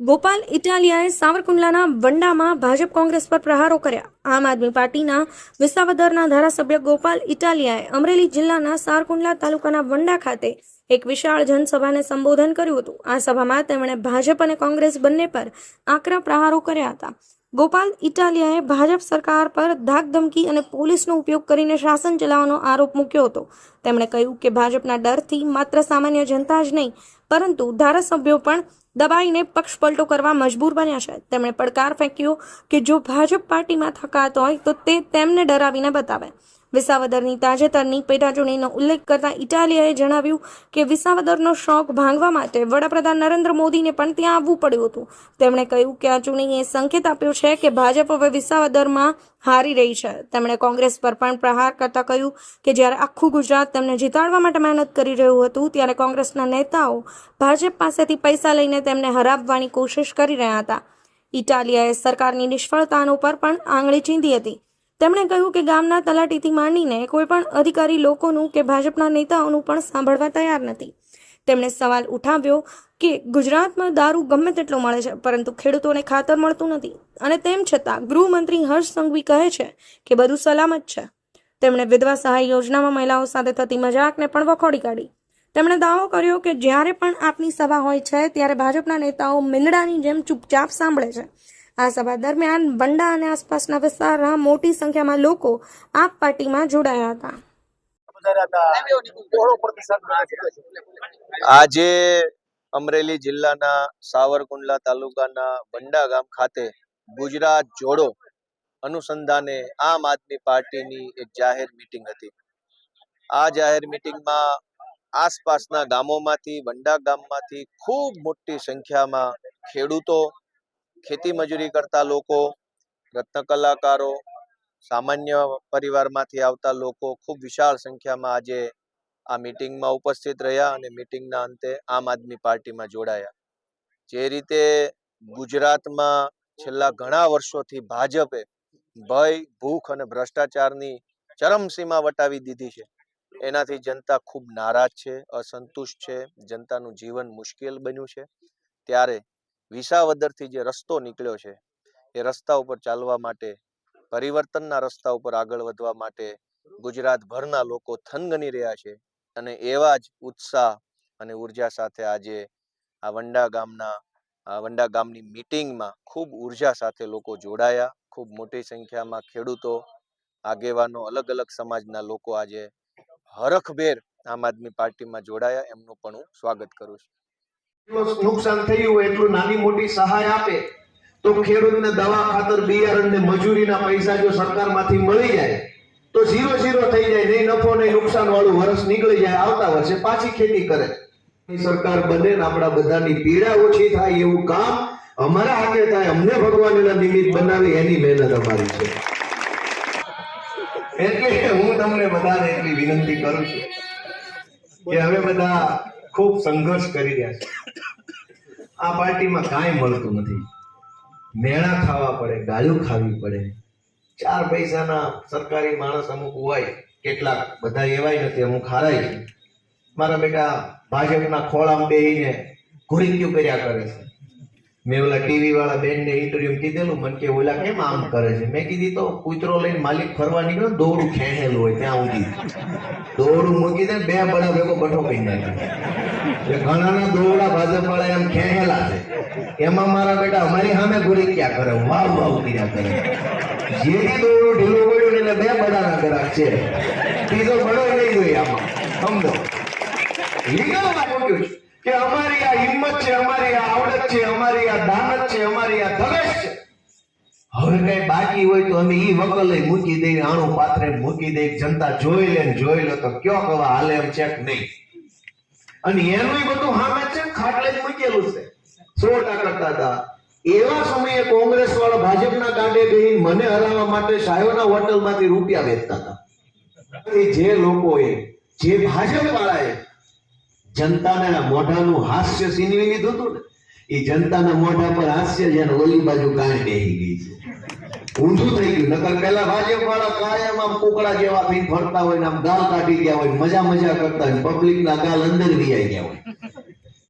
ગોપાલ ઇટાલિયાએ સાવરકુંડલાના વંડામાં ભાજપ કોંગ્રેસ પર પ્રહારો કર્યા. આમ આદમી પાર્ટીના વિસાવદરના ધારાસભ્ય ગોપાલ ઇટાલિયાએ અમરેલી જિલ્લાના સાવરકુંડલા તાલુકાના વંડા ખાતે એક વિશાળ જનસભાને સંબોધન કર્યું હતું. આ સભામાં તેમણે ભાજપ અને કોંગ્રેસ બંને પર આકરા પ્રહારો કર્યા હતા. ગોપાલ ઇટાલિયાએ ભાજપ સરકાર પર ધાકધમકી અને પોલીસનો ઉપયોગ કરીને શાસન ચલાવવાનો આરોપ મૂક્યો હતો. તેમણે કહ્યું કે ભાજપના ડરથી માત્ર સામાન્ય જનતા જ નહીં, પરંતુ ધારાસભ્યો પણ દબાઈને પક્ષ પલટો કરવા મજબૂર બન્યા છે. તેમણે પડકાર ફેંક્યો કે જો ભાજપ પાર્ટીમાં થકાત હોય તો તે તેમને ડરાવીને બતાવે. વિસાવદરની તાજેતરની પેટાચૂંટણીનો ઉલ્લેખ કરતા ઇટાલિયાએ જણાવ્યું કે વિસાવદરનો શોખ ભાંગવા માટે વડાપ્રધાન નરેન્દ્ર મોદીને પણ ત્યાં આવવું પડ્યું હતું. તેમણે કહ્યું કે આ ચૂંટણીએ સંકેત આપ્યો છે કે ભાજપ હવે વિસાવદરમાં હારી રહી છે. તેમણે કોંગ્રેસ પર પણ પ્રહાર કરતા કહ્યું કે જ્યારે આખું ગુજરાત તેમને જીતાડવા માટે મહેનત કરી રહ્યું હતું, ત્યારે કોંગ્રેસના નેતાઓ ભાજપ પાસેથી પૈસા લઈને તેમને હરાવવાની કોશિશ કરી રહ્યા હતા. ઇટાલિયાએ સરકારની નિષ્ફળતાનો પર પણ આંગળી ચીંધી હતી. તેમણે કહ્યું કે ગામના તલાટીથી માંડીને કોઈ પણ અધિકારી લોકોનું કે ભાજપના નેતાઓનું પણ સાંભળવા તૈયાર નથી. તેમણે સવાલ ઉઠાવ્યો કે ગુજરાતમાં દારૂ ગમે તેટલો મળે છે, પરંતુ ખેડૂતોને ખાતર મળતું નથી. અને તેમ છતાં ગૃહમંત્રી હર્ષ સંઘવી કહે છે કે બધું સલામત છે. તેમણે વિધવા સહાય યોજનામાં મહિલાઓ સાથે થતી મજાકને પણ વખોડી કાઢી. તેમણે દાવો કર્યો કે જ્યારે પણ આપની સભા હોય છે, ત્યારે ભાજપના નેતાઓ મીંદડાની જેમ ચૂપચાપ સાંભળે છે. આ સભા દરમિયાન બંડા અને આસપાસના વિસ્તારના મોટી સંખ્યામાં લોકો આપ પાર્ટીમાં જોડાયા હતા. આજે અમરેલી જિલ્લાના સાવરકુંડલા તાલુકાના બંડા ગામ ખાતે ગુજરાત જોડો અનુસંધાને આમ આદમી પાર્ટીની એક જાહેર મીટિંગ હતી. આ જાહેર મીટિંગમાં આસપાસના ગામોમાંથી બંડા ગામમાંથી ખૂબ મોટી સંખ્યામાં ખેડૂતો ખેતી મજૂરી કરતા લોકો રત્ન કલાકારો સામાન્ય પરિવારમાંથી આવતા લોકો ખૂબ વિશાળ સંખ્યામાં આજે આ મિટિંગમાં ઉપસ્થિત રહ્યા અને મિટિંગના અંતે આમ આદમી પાર્ટીમાં જોડાયા. જે રીતે ગુજરાતમાં છેલ્લા ઘણા વર્ષોથી ભાજપે ભય, ભૂખ અને ભ્રષ્ટાચારની ચરમસીમા વટાવી દીધી છે. એનાથી જનતા ખૂબ નારાજ છે, અસંતુષ્ટ છે, જનતાનું જીવન મુશ્કેલ બન્યું છે. ત્યારે વિસાવદરથી જે રસ્તો નીકળ્યો છે, એ રસ્તા ઉપર ચાલવા માટે પરિવર્તનના રસ્તા ઉપર આગળ વધવા માટે ગુજરાતભરના લોકો થનગની રહ્યા છે. અને એવા જ ઉત્સાહ અને ઊર્જા સાથે આજે આ વંડા ગામના વંડા ગામની મિટિંગમાં ખૂબ ઊર્જા સાથે લોકો જોડાયા. ખૂબ મોટી સંખ્યામાં ખેડૂતો, આગેવાનો અલગ અલગ સમાજના લોકો આજે હરખભેર આમ આદમી પાર્ટીમાં જોડાયા. એમનું પણ હું સ્વાગત કરું છું. નુકસાન થયું એટલું નાની મોટી સહાય આપે. તો ખેડૂતને દવા ખાતર, બિયારણ ને મજૂરીના પૈસા જો સરકારમાંથી મળી જાય, તો ઝીરો ઝીરો થઈ જાય, નહીં નફો, નહીં નુકસાન વાળું વર્ષ નીકળી જાય, આવતા વર્ષે પાછી ખેતી કરે. સરકાર બને ને આપણા બધાની પીડા ઓછી થાય એવું કામ અમારા હાથે થાય, અમને ભગવાનના નિમિત્ત બનાવી, એની મહેનત અમારી છે. એટલે હું તમને બધાને એટલી વિનંતી કરું છું કે હવે બધા ખૂબ સંઘર્ષ કરી રહ્યા છે. આ પાર્ટીમાં કાંઈ મળતું નથી. મેળા ખાવા પડે ગાળું ખાવી પડે. ચાર પૈસાના સરકારી માણસ અમુક હોય, કેટલાક બધા એવાય નથી, અમુક હારાય મારા બેટા ભાજપના ખોળામાં બેહીને ઘોડીક્યું કર્યા કરે છે. મેં ઓલા ટીવી વાળા બેન ને ઇન્ટરવ્યુ કીધેલું, મને કે ઓલા કેમ આમ કરે છે? મેં કીધી, તો કૂતરો લઈને માલિક ફરવા નીકળ્યો દોરું ખેંચેલું હોય ત્યાં સુધી. દોડું મૂકી દે બે બડા ભેગો બઠો કહી નાખ્યો. ઘણાના દોરડા ભાજપ વાળા એમ ખેંચેલા છે. એમાં મારા બેટા અમારી સામે ગુરી ક્યાં કરે, વાવ વાવ કર્યા કરે. જે દોરડું ઢીલું પડ્યું એટલે બે બડાના ગ્રાહક છે. ત્રીજો બડો નહીં જોઈએ આમાં. સમજો. કે અમારી આ હિંમત છે, અમારી આ આવડત છે, અમારી આ દાનત છે, અમારી આ ધગશ છે. હવે કઈ બાકી હોય તો અમે ઈ વકલ મૂકી દઈએ આણું પાત્રે મૂકી દઈએ જનતા જોઈ લે જોઈ લો તો કયો કવા હાલે એમ ચેક નહીં. અને એનું બધું હામે છે ખાટલે જ મૂકેલું છે. સો કરતા હતા. એવા સમયે કોંગ્રેસ વાળા ભાજપના કાંડે બેહી મને હરાવવા માટે સાયોના હોટલમાંથી રૂપિયા વેચતા હતા. એ જે લોકોએ, જે ભાજપ વાળાએ જનતાના મોઢાનું હાસ્ય સીનવી લીધું હતું ને, એ જનતાના મોઢા પર હાસ્ય જેને ઓલી બાજુ ગાય બેહી ગઈ છે. ઊંધું થઈ ગયું. નકર પેલા ભાજપ વાળા કાયમ આમ કુકડા જેવા થઈને ફરતા હોય ને આમ ગાલ કાઢી ગયા હોય, મજા મજા કરતા હોય પબ્લિક ના ગાલ અંદર વી આવી ગયા હોય.